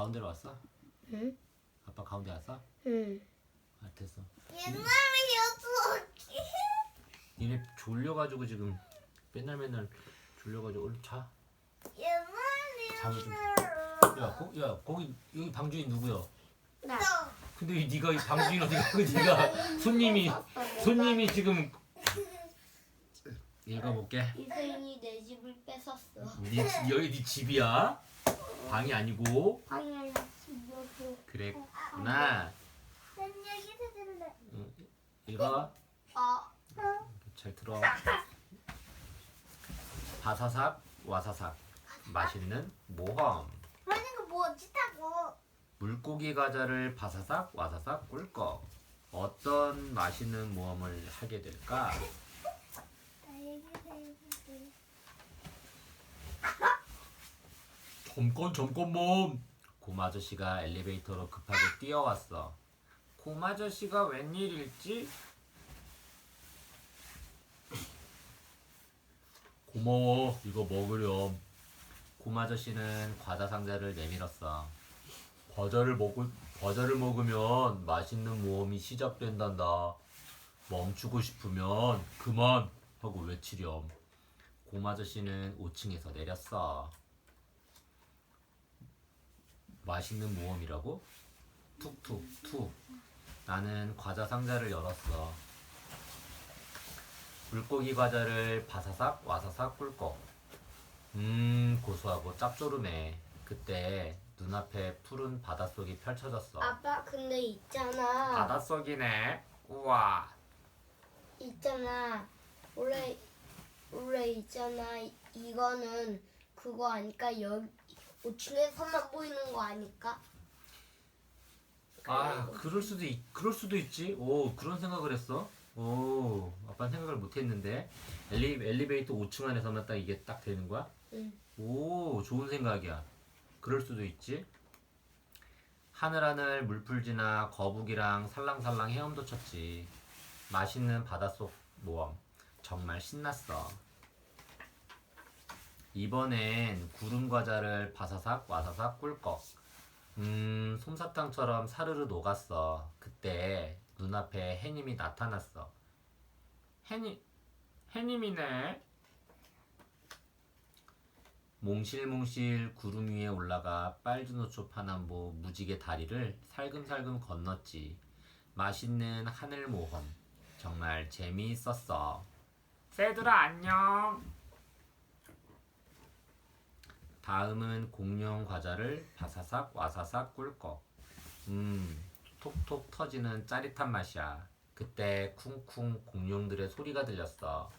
가운데로 왔어? 응? 아빠 가운데 왔어? 응. 아 됐어. 옛날이었어. 니네 졸려가지고 지금 맨날 맨날 졸려가지고 얼른 자. 잠을 좀-. 야, 거, 야 거기 여기 방주인 누구야? 나. 근데 이 네가 이 방주인 어디 가고 네가 손님이 손님이 지금 읽어볼게. 이세인이 내 집을 뺏었어. 네, 지- 여기 네 집이야? 방이 아니고 방향 집이었어. 그랬구나. 난 여기서 들래. 읽어. 아, 잘 들어. 바사삭 와사삭 맛있는 모험. 그러니까 뭐지 타고. 물고기 과자를 바사삭 와사삭 꿀꺽. 어떤 맛있는 모험을 하게 될까? 나 여기서 해볼게. 잠깐 잠깐만. 곰 아저씨가 엘리베이터로 급하게 뛰어왔어. 곰 아저씨가 웬일일지? 고마워. 이거 먹으렴. 곰 아저씨는 과자 상자를 내밀었어. 과자를 먹을 과자를 먹으면 맛있는 모험이 시작된단다. 멈추고 싶으면 그만 하고 외치렴. 곰 아저씨는 5층에서 내렸어. 맛있는 모험이라고? 툭툭 툭. 나는 과자 상자를 열었어. 물고기 과자를 바사삭 와사삭 꿀꺽. 음 고소하고 짭조름해. 그때 눈앞에 푸른 바닷속이 펼쳐졌어. 아빠 근데 있잖아. 바닷속이네. 우와. 있잖아. 원래 원래 있잖아. 이거는 그거 아니까 여기 5층에서만 보이는 거 아닐까? 아 그럴 수도 있, 그럴 수도 있지. 오 그런 생각을 했어. 오 아빠는 생각을 못했는데 엘리 엘리베이터 5층 안에서만 딱 이게 딱 되는 거야? 응. 오 좋은 생각이야. 그럴 수도 있지. 하늘하늘 물풀지나 거북이랑 살랑살랑 헤엄도 쳤지. 맛있는 바닷속 모험 정말 신났어. 이번엔 구름 과자를 바사삭 와사삭 꿀꺽. 음 솜사탕처럼 사르르 녹았어. 그때 눈앞에 해님이 나타났어. 해님 해님이네. 몽실몽실 구름 위에 올라가 빨주노초 파남보 무지개 다리를 살금살금 건넜지. 맛있는 하늘 모험. 정말 재미있었어. 새들아 안녕. 다음은 공룡 과자를 바사삭 와사삭 꿀꺽. 음, 톡톡 터지는 짜릿한 맛이야. 그때 쿵쿵 공룡들의 소리가 들렸어.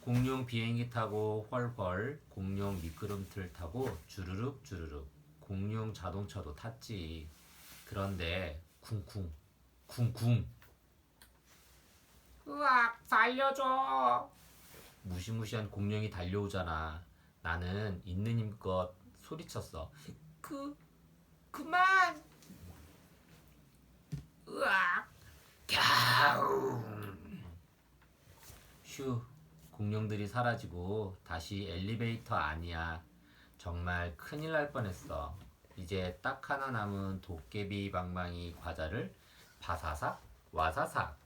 공룡 비행기 타고 헐헐, 공룡 미끄럼틀 타고 주르륵 주르륵, 공룡 자동차도 탔지. 그런데 쿵쿵, 쿵쿵. 으악, 살려줘. 무시무시한 공룡이 달려오잖아. 나는 있는 힘껏 소리쳤어. 그, 그만. 으악, 갸우. 휴, 공룡들이 사라지고 다시 엘리베이터 아니야. 정말 큰일 날 뻔했어. 이제 딱 하나 남은 도깨비 방망이 과자를 바사삭 와사삭.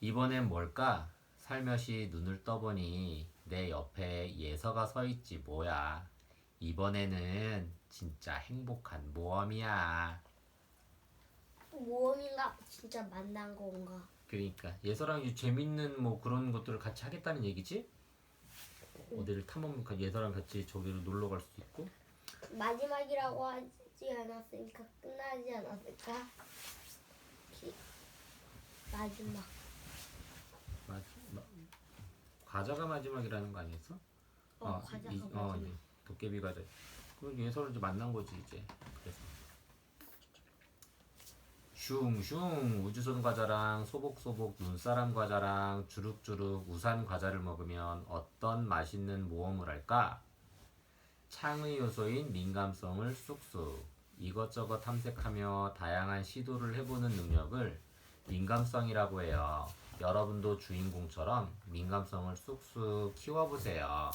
이번엔 뭘까? 살며시 눈을 떠보니 내 옆에 예서가 서 있지 뭐야. 이번에는 진짜 행복한 모험이야. 모험인가 진짜 만난 건가? 그러니까 예서랑 이 재밌는 뭐 그런 것들을 같이 하겠다는 얘기지? 어디를 탐험가 예서랑 같이 저기로 놀러 갈 수도 있고 마지막이라고 하지 않았으니까 끝나지 않았을까? 기- 마지막. 과자가 마지막이라는 거 아니었어? 어, 과자가 이- 어, 마지막. 이제 도깨비 과자. 그럼 예서를 이제 만난 거지 이제. 그래서 슝슝 우주선 과자랑 소복소복 눈사람 과자랑 주룩주룩 우산 과자를 먹으면 어떤 맛있는 모험을 할까? 창의 요소인 민감성을 쑥쑥 이것저것 탐색하며 다양한 시도를 해보는 능력을 민감성이라고 해요. 여러분도 주인공처럼 민감성을 쑥쑥 키워보세요.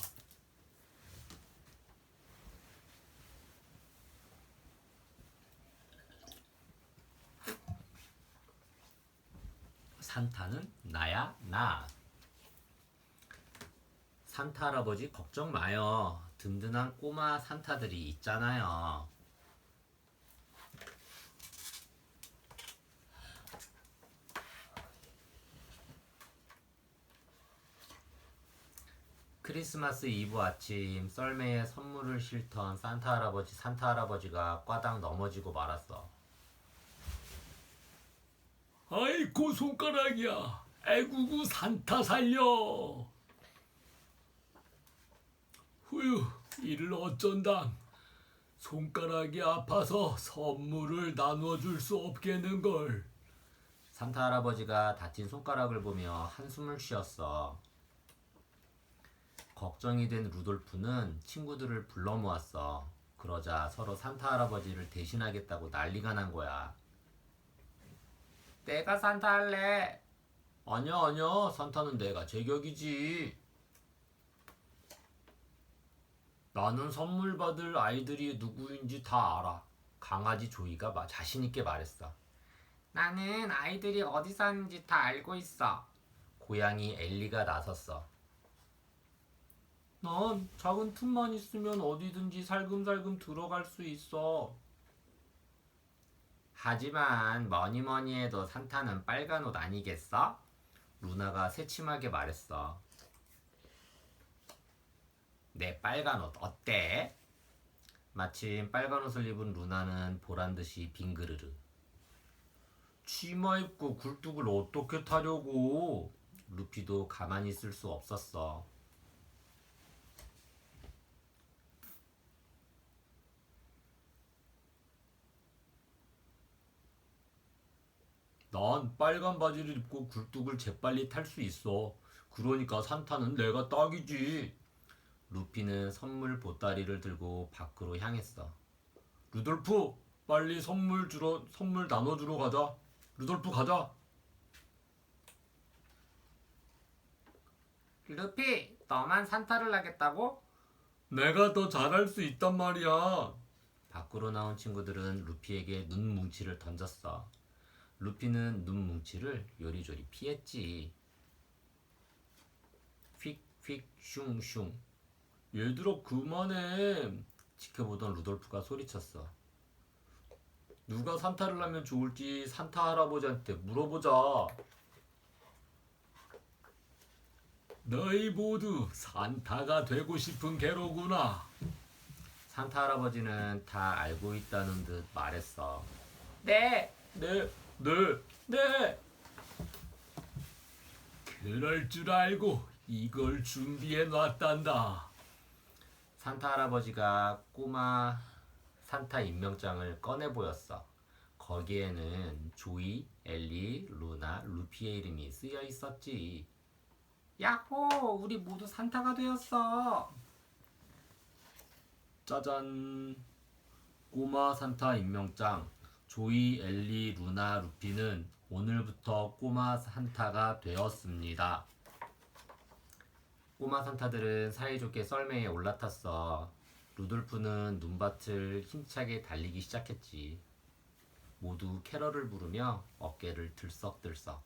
산타는 나야 나. 산타 할아버지 걱정 마요. 든든한 꼬마 산타들이 있잖아요. 크리스마스 이브 아침 썰매에 선물을 실던 산타 할아버지 산타 할아버지가 꽈당 넘어지고 말았어. 아이고 손가락이야. 애구구 산타 살려. 후유 이를 어쩐담. 손가락이 아파서 선물을 나눠줄 수 없겠는걸. 산타 할아버지가 다친 손가락을 보며 한숨을 쉬었어. 걱정이 된 루돌프는 친구들을 불러 모았어. 그러자 서로 산타 할아버지를 대신하겠다고 난리가 난 거야. 내가 산타 할래. 아니야, 아니야. 산타는 내가 제격이지. 나는 선물 받을 아이들이 누구인지 다 알아. 강아지 조이가 마- 자신있게 말했어. 나는 아이들이 어디 사는지 다 알고 있어. 고양이 엘리가 나섰어. 난 작은 틈만 있으면 어디든지 살금살금 들어갈 수 있어. 하지만 뭐니 뭐니 해도 산타는 빨간 옷 아니겠어? 루나가 새침하게 말했어. 내 빨간 옷 어때? 마침 빨간 옷을 입은 루나는 보란 듯이 빙그르르. 치마 입고 굴뚝을 어떻게 타려고? 루피도 가만히 있을 수 없었어. 난 빨간 바지를 입고 굴뚝을 재빨리 탈 수 있어. 그러니까 산타는 내가 딱이지. 루피는 선물 보따리를 들고 밖으로 향했어. 루돌프, 빨리 선물 주러 선물 나눠 주러 가자. 루돌프 가자. 루피, 너만 산타를 하겠다고? 내가 더 잘할 수 있단 말이야. 밖으로 나온 친구들은 루피에게 눈 뭉치를 던졌어. 루피는 눈 뭉치를 요리조리 피했지. 휙휙 슝슝. 얘들아 그만해. 지켜보던 루돌프가 소리쳤어. 누가 산타를 하면 좋을지 산타 할아버지한테 물어보자. 너희 모두 산타가 되고 싶은 게로구나. 산타 할아버지는 다 알고 있다는 듯 말했어. 네, 네, 네, 네. 그럴 줄 알고 이걸 준비해 놨단다. 산타 할아버지가 꼬마 산타 임명장을 꺼내 보였어. 거기에는 조이, 엘리, 루나, 루피의 이름이 쓰여 있었지. 야호! 우리 모두 산타가 되었어. 짜잔. 꼬마 산타 임명장. 조이, 엘리, 루나, 루피는 오늘부터 꼬마 산타가 되었습니다. 꼬마 산타들은 사이좋게 썰매에 올라탔어. 루돌프는 눈밭을 힘차게 달리기 시작했지. 모두 캐럴을 부르며 어깨를 들썩들썩.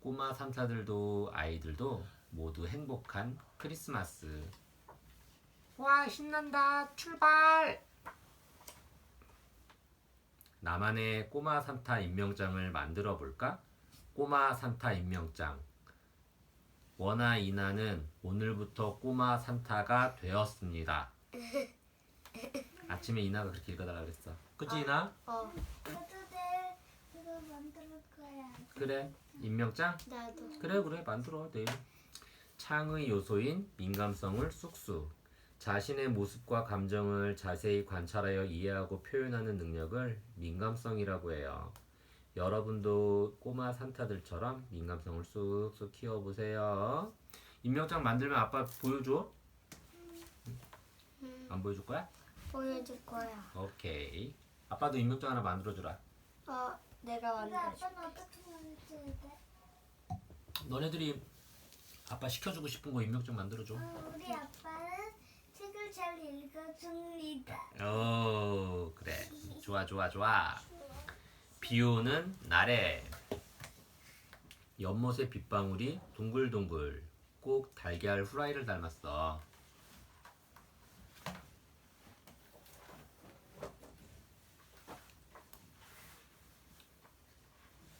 꼬마 산타들도 아이들도 모두 행복한 크리스마스. 와, 신난다. 출발! 나만의 꼬마 산타 임명장을 만들어 볼까? 꼬마 산타 임명장. 원아 이나는 오늘부터 꼬마 산타가 되었습니다. 아침에 이나가 그렇게 읽어달라 그랬어. 그치 이나? 어, 나도 내 그거 만들 거야. 그래. 임명장? 나도. 그래 그래 만들어 내일. 창의 요소인 민감성을 쑥쑥. 자신의 모습과 감정을 자세히 관찰하여 이해하고 표현하는 능력을 민감성이라고 해요. 여러분도 꼬마 산타들처럼 민감성을 쑥쑥 키워보세요. 임명장 만들면 아빠 보여줘? 음, 안 보여줄 거야? 보여줄 거야. 오케이. 아빠도 임명장 하나 만들어주라. 어, 내가 만들어줄게. 아빠는 어떻게? 너네들이 아빠 시켜주고 싶은 거 임명장 만들어줘. 어, 우리 잘 읽어줍니다. 오 그래 좋아 좋아 좋아 비 오는 날에 연못의 빗방울이 둥글둥글 꼭 달걀 후라이를 닮았어.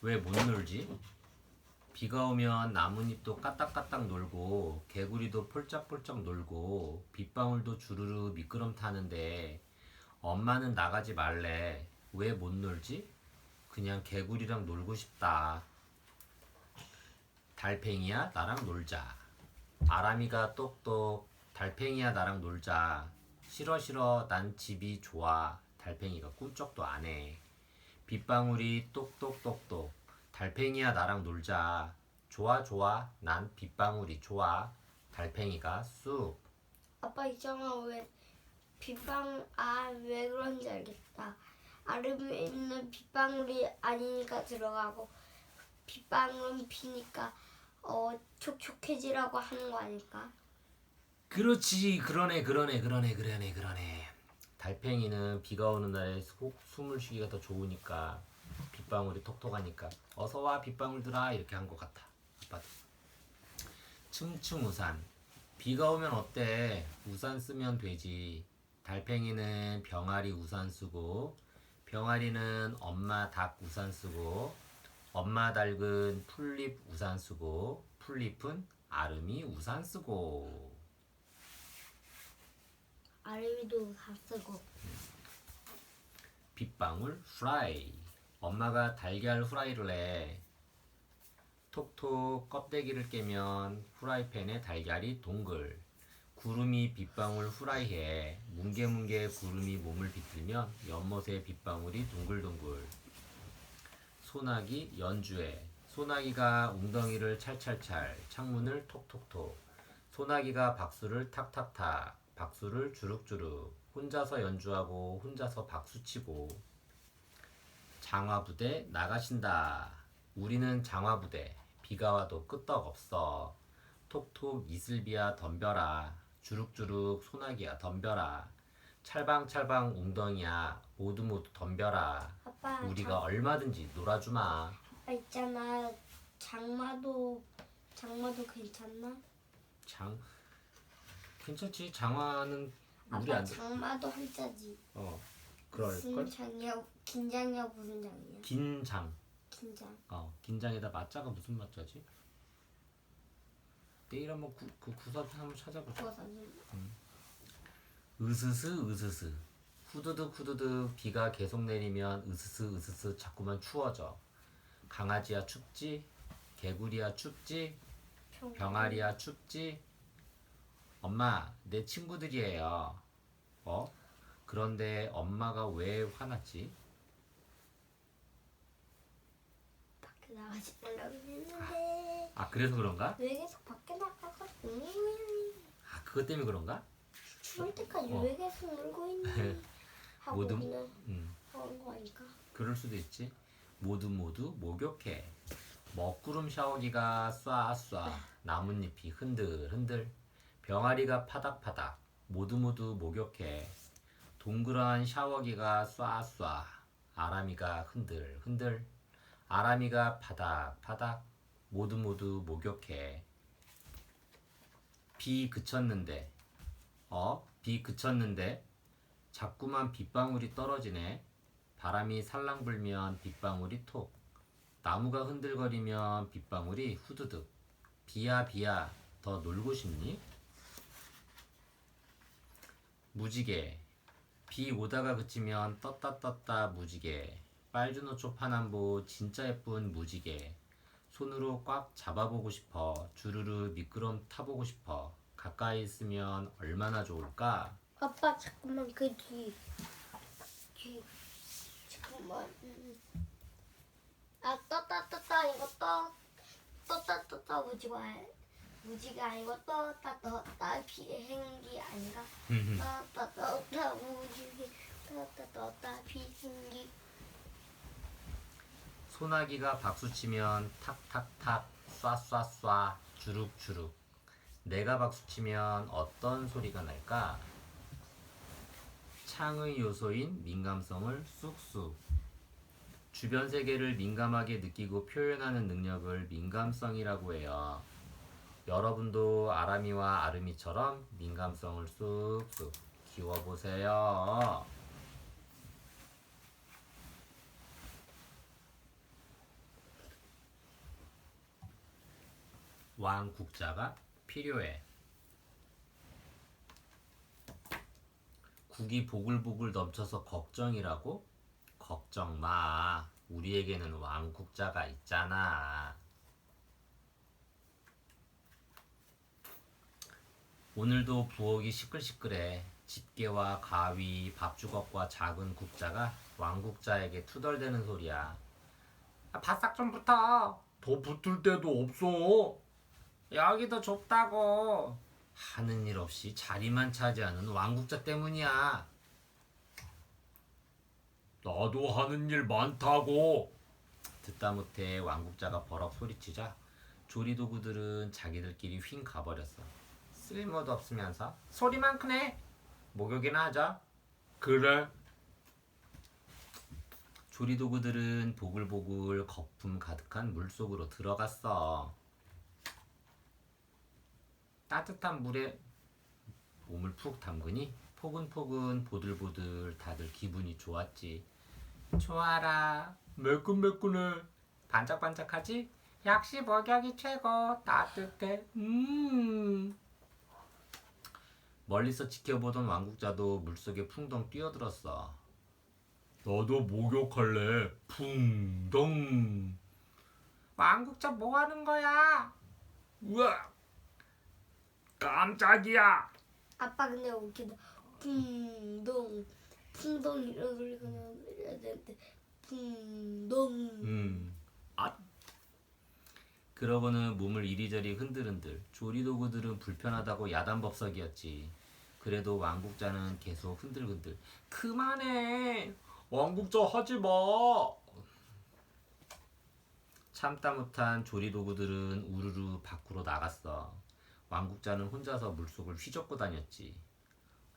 왜 못 놀지? 비가 오면 나뭇잎도 까딱까딱 놀고 개구리도 폴짝폴짝 놀고 빗방울도 주르르 미끄럼 타는데 엄마는 나가지 말래. 왜 못 놀지? 그냥 개구리랑 놀고 싶다. 달팽이야 나랑 놀자. 아람이가 똑똑 달팽이야 나랑 놀자. 싫어 싫어 난 집이 좋아. 달팽이가 꿈쩍도 안 해. 빗방울이 똑똑똑똑 달팽이야 나랑 놀자. 좋아 좋아 난 빗방울이 좋아. 달팽이가 쑥. 아빠 있잖아 왜 빗방 아 왜 그런지 알겠다. 아름에 있는 빗방울이 아니니까 들어가고 빗방울은 비니까 어 촉촉해지라고 하는 거 아닐까? 그렇지 그러네 그러네 그러네 그러네 그러네 달팽이는 비가 오는 날에 속 숨을 쉬기가 더 좋으니까 빗방울이 톡톡하니까 어서 와 빗방울들아. 이렇게 한 것 같아 아빠도. 층층 우산. 비가 오면 어때? 우산 쓰면 되지. 달팽이는 병아리 우산 쓰고 병아리는 엄마 닭 우산 쓰고 엄마 닭은 풀잎 우산 쓰고 풀잎은 아름이 우산 쓰고. 아름이도 다 쓰고. 빗방울 후라이. 엄마가 달걀 후라이를 해. 톡톡 껍데기를 깨면 후라이팬에 달걀이 동글. 구름이 빗방울 후라이해. 뭉게뭉게 구름이 몸을 비틀면 연못에 빗방울이 둥글둥글. 소나기 연주해. 소나기가 웅덩이를 찰찰찰, 창문을 톡톡톡. 소나기가 박수를 탁탁탁, 박수를 주룩주룩. 혼자서 연주하고 혼자서 박수치고. 장화부대 나가신다. 우리는 장화부대. 비가 와도 끄떡없어. 톡톡 이슬비야 덤벼라. 주룩주룩 소나기야 덤벼라. 찰방찰방 웅덩이야 모두 모두 덤벼라. 아빠 우리가 얼마든지 놀아주마. 아빠 있잖아 장마도 장마도 괜찮나? 장 괜찮지 장화는 우리 아빠 안 돼. 장마도 한자지 어 그럴 무슨 걸. 장이야 긴장이야 무슨 장이야 긴장. 긴장. 어 긴장에다 맞자가 무슨 맞자지? 내일 한번 구, 그 구사 한번 찾아보자. 버섯은 으스스 으스스. 후두둑 후두둑. 비가 계속 내리면 으스스 으스스 자꾸만 추워져. 강아지야 춥지? 개구리야 춥지? 병아리야 춥지? 엄마 내 친구들이에요. 어? 그런데 엄마가 왜 화났지 밖에 나가지 말라고 했는데 아 그래서 그런가 왜 계속 밖에 나가서 음, 아 그것 때문에 그런가 추울 때까지 어. 왜 계속 놀고 있니 하고 모두- 그냥 음 그런 거니까 그럴 수도 있지. 모두 모두 목욕해. 먹구름 샤워기가 쏴쏴. 나뭇잎이 흔들 흔들. 병아리가 파닥파닥. 모두 모두 목욕해. 동그란 샤워기가 쏴쏴. 아람이가 흔들 흔들. 아람이가 파닥 파닥. 모두 모두 목욕해. 비 그쳤는데. 어? 비 그쳤는데. 자꾸만 빗방울이 떨어지네. 바람이 살랑 불면 빗방울이 톡. 나무가 흔들거리면 빗방울이 후두둑. 비야 비야 더 놀고 싶니? 무지개. 비 오다가 그치면 떴다 떴다 무지개. 빨주노 초 파남보 진짜 예쁜 무지개. 손으로 꽉 잡아보고 싶어. 주르르 미끄럼 타보고 싶어. 가까이 있으면 얼마나 좋을까? 아빠 잠깐만 그 뒤 뒤 잠깐만 음. 아 떴다 떴다 이거 떠 떴다 떴다 무지가 무지가 아니고 떴다 떴다 비행기 아닌가 떴다 떴다 무지개 떴다 떴다 비행기 소나기가 박수치면 탁탁탁 쏴쏴쏴 주룩주룩 내가 박수치면 어떤 소리가 날까? 창의 요소인 민감성을 쑥쑥 주변 세계를 민감하게 느끼고 표현하는 능력을 민감성이라고 해요. 여러분도 아람이와 아름이처럼 민감성을 쑥쑥 키워보세요. 왕 국자가 필요해. 국이 보글보글 넘쳐서 걱정이라고? 걱정 마. 우리에게는 왕 국자가 있잖아. 오늘도 부엌이 시끌시끌해. 집게와 가위, 밥주걱과 작은 국자가 왕국자에게 투덜대는 소리야. 아, 바싹 좀 붙어. 더 붙을 데도 없어. 여기도 좁다고. 하는 일 없이 자리만 차지하는 왕국자 때문이야. 나도 하는 일 많다고. 듣다 못해 왕국자가 버럭 소리치자 조리 도구들은 자기들끼리 휭 가버렸어. 쓸모도 없으면서 소리만 크네. 목욕이나 하자. 그래. 조리 도구들은 보글보글 거품 가득한 물 속으로 들어갔어. 따뜻한 물에 몸을 푹 담그니 포근포근 보들보들 다들 기분이 좋았지. 좋아라. 매끈매끈해. 반짝반짝하지? 역시 목욕이 최고 따뜻해 음 멀리서 지켜보던 왕국자도 물속에 풍덩 뛰어들었어 나도 목욕할래. 풍덩. 왕국자 뭐 하는 거야? 우와. 깜짝이야. 아빠 근데 웃기다. 풍덩 풍덩 이런 소리가 나야 되는데 풍덩. 음 아. 그러고는 몸을 이리저리 흔들흔들 조리 도구들은 불편하다고 야단법석이었지 그래도 왕국자는 계속 흔들흔들 그만해 왕국자 하지 마. 참다 못한 조리 도구들은 우르르 밖으로 나갔어. 왕국자는 혼자서 물속을 휘젓고 다녔지.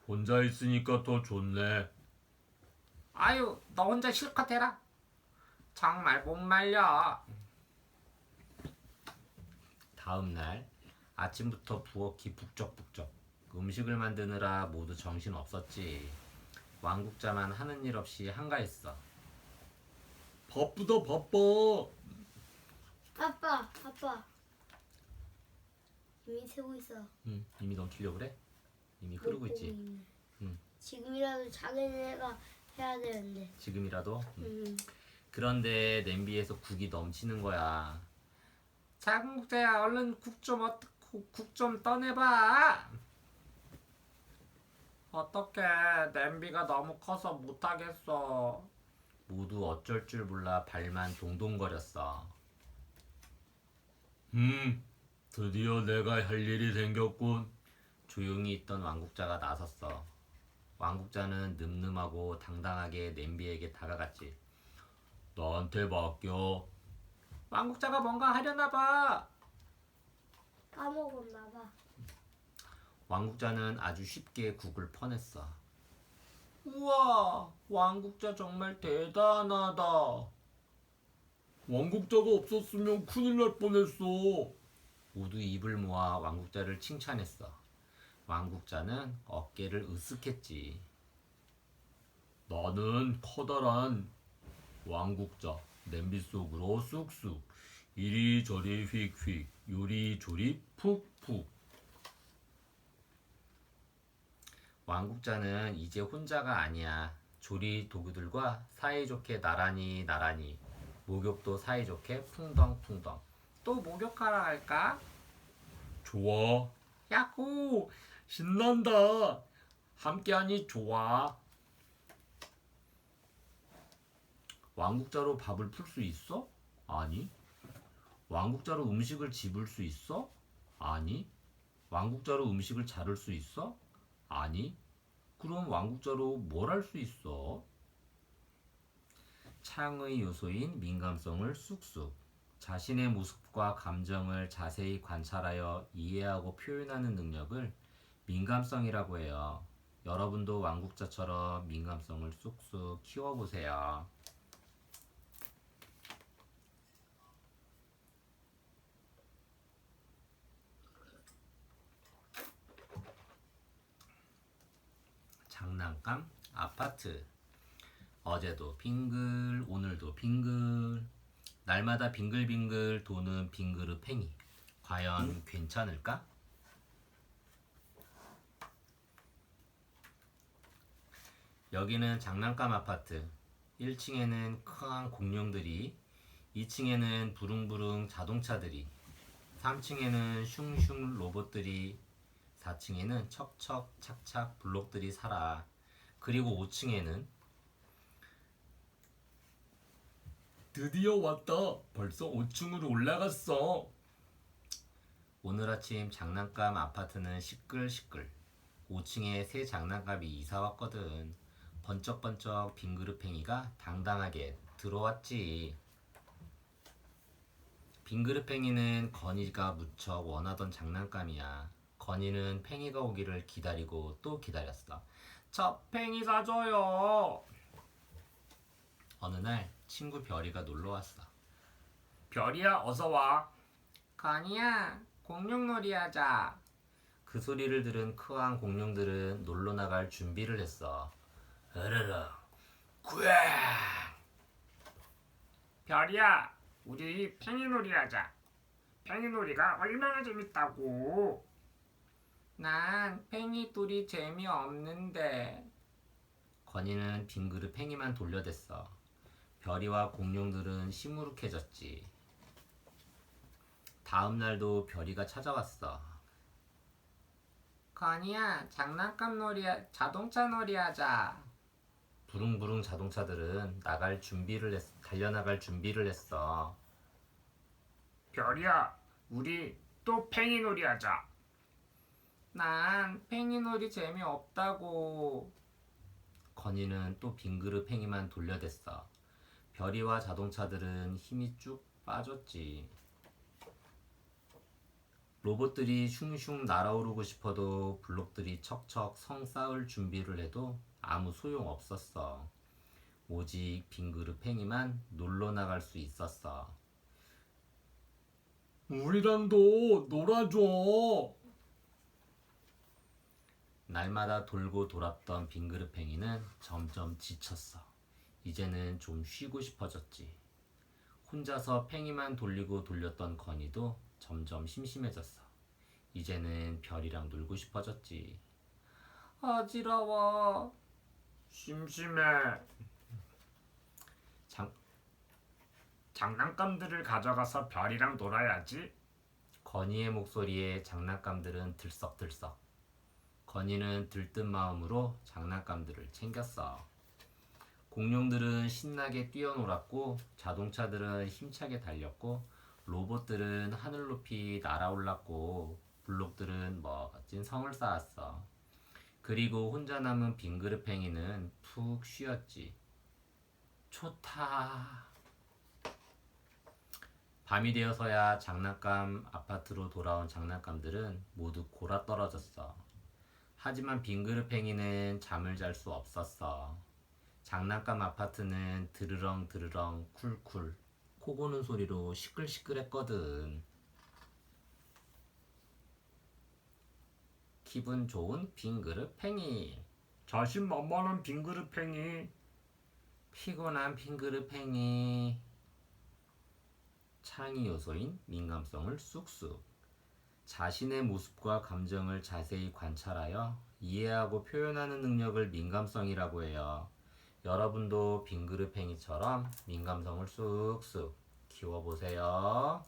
혼자 있으니까 더 좋네. 아유, 너 혼자 실컷 해라. 정말 못 말려. 다음 날 아침부터 부엌이 북적북적. 음식을 만드느라 모두 정신 없었지. 왕국자만 하는 일 없이 한가했어. 바쁘다 바빠. 아빠 아빠 이미 세고 있어. 응, 이미 넘기려고 그래? 이미 흐르고 못 있지. 있네. 응. 지금이라도 자기네가 해야 되는데. 지금이라도. 응. 음. 그런데 냄비에서 국이 넘치는 거야. 장국자야 얼른 국좀국좀 떠내봐. 어떡해 냄비가 너무 커서 못하겠어. 모두 어쩔 줄 몰라 발만 동동거렸어. 음. 드디어 내가 할 일이 생겼군. 조용히 있던 왕국자가 나섰어. 왕국자는 늠름하고 당당하게 냄비에게 다가갔지. 나한테 맡겨. 왕국자가 뭔가 하려나 봐. 까먹었나 봐. 왕국자는 아주 쉽게 국을 퍼냈어. 우와, 왕국자 정말 대단하다. 왕국자가 없었으면 큰일 날 뻔했어. 모두 입을 모아 왕국자를 칭찬했어. 왕국자는 어깨를 으쓱했지. 나는 커다란 왕국자 냄비 속으로 쑥쑥 이리저리 휙휙 요리조리 푹푹 왕국자는 이제 혼자가 아니야. 조리 도구들과 사이좋게 나란히 나란히 목욕도 사이좋게 풍덩풍덩. 또 목욕하러 갈까? 좋아 야호! 신난다 함께하니 좋아 왕국자로 밥을 풀 수 있어? 아니. 왕국자로 음식을 집을 수 있어? 아니. 왕국자로 음식을 자를 수 있어? 아니. 그럼 왕국자로 뭘 할 수 있어? 창의 요소인 민감성을 쑥쑥 자신의 모습과 감정을 자세히 관찰하여 이해하고 표현하는 능력을 민감성이라고 해요. 여러분도 왕국자처럼 민감성을 쑥쑥 키워보세요. 장난감 아파트 어제도 빙글 오늘도 빙글 날마다 빙글빙글 도는 빙그르 팽이. 과연 괜찮을까? 여기는 장난감 아파트. 1층에는 큰 공룡들이, 2층에는 부릉부릉 자동차들이, 3층에는 슝슝 로봇들이, 4층에는 척척 착착 블록들이 살아. 그리고 5층에는 드디어 왔다. 벌써 5층으로 올라갔어. 오늘 아침 장난감 아파트는 시끌시끌. 5층에 새 장난감이 이사 왔거든. 번쩍번쩍 빙그르팽이가 당당하게 들어왔지. 빙그르팽이는 건이가 무척 원하던 장난감이야. 건이는 팽이가 오기를 기다리고 또 기다렸어. 저 팽이 사줘요. 어느 날 친구 별이가 놀러 왔어. 별이야, 어서 와. 건이야, 공룡놀이 하자. 그 소리를 들은 크한 공룡들은 놀러 나갈 준비를 했어. 으르르, 구야! 별이야, 우리 팽이놀이 하자. 팽이놀이가 얼마나 재밌다고. 난 팽이돌이 재미없는데. 건이는 빙그르 팽이만 돌려댔어. 별이와 공룡들은 시무룩해졌지. 다음 날도 별이가 찾아왔어. 건이야, 장난감 놀이, 자동차 놀이 하자. 부릉부릉 자동차들은 나갈 준비를 했, 달려나갈 준비를 했어. 별이야, 우리 또 팽이 놀이 하자. 난 팽이 놀이 재미없다고. 건이는 또 빙그르 팽이만 돌려댔어. 별이와 자동차들은 힘이 쭉 빠졌지. 로봇들이 슝슝 날아오르고 싶어도 블록들이 척척 성 쌓을 준비를 해도 아무 소용 없었어. 오직 빙그르 팽이만 놀러 나갈 수 있었어. 우리랑도 놀아줘. 날마다 돌고 돌았던 빙그르팽이는 점점 지쳤어. 이제는 좀 쉬고 싶어졌지. 혼자서 팽이만 돌리고 돌렸던 건이도 점점 심심해졌어. 이제는 별이랑 놀고 싶어졌지. 어지러워. 심심해. 장, 장난감들을 가져가서 별이랑 놀아야지. 건이의 목소리에 장난감들은 들썩들썩. 건이는 들뜬 마음으로 장난감들을 챙겼어. 공룡들은 신나게 뛰어놀았고, 자동차들은 힘차게 달렸고, 로봇들은 하늘 높이 날아올랐고, 블록들은 멋진 성을 쌓았어. 그리고 혼자 남은 빙그르팽이는 푹 쉬었지. 좋다. 밤이 되어서야 장난감 아파트로 돌아온 장난감들은 모두 골아 떨어졌어. 하지만 빙그르팽이는 잠을 잘 수 없었어. 장난감 아파트는 드르렁 드르렁 쿨쿨 코 고는 소리로 시끌시끌했거든. 기분 좋은 빙그르팽이, 자신만만한 빙그릇 팽이. 피곤한 빙그르팽이. 창의 요소인 민감성을 쑥쑥. 자신의 모습과 감정을 자세히 관찰하여 이해하고 표현하는 능력을 민감성이라고 해요. 여러분도 빙그르팽이처럼 민감성을 쑥쑥 키워보세요.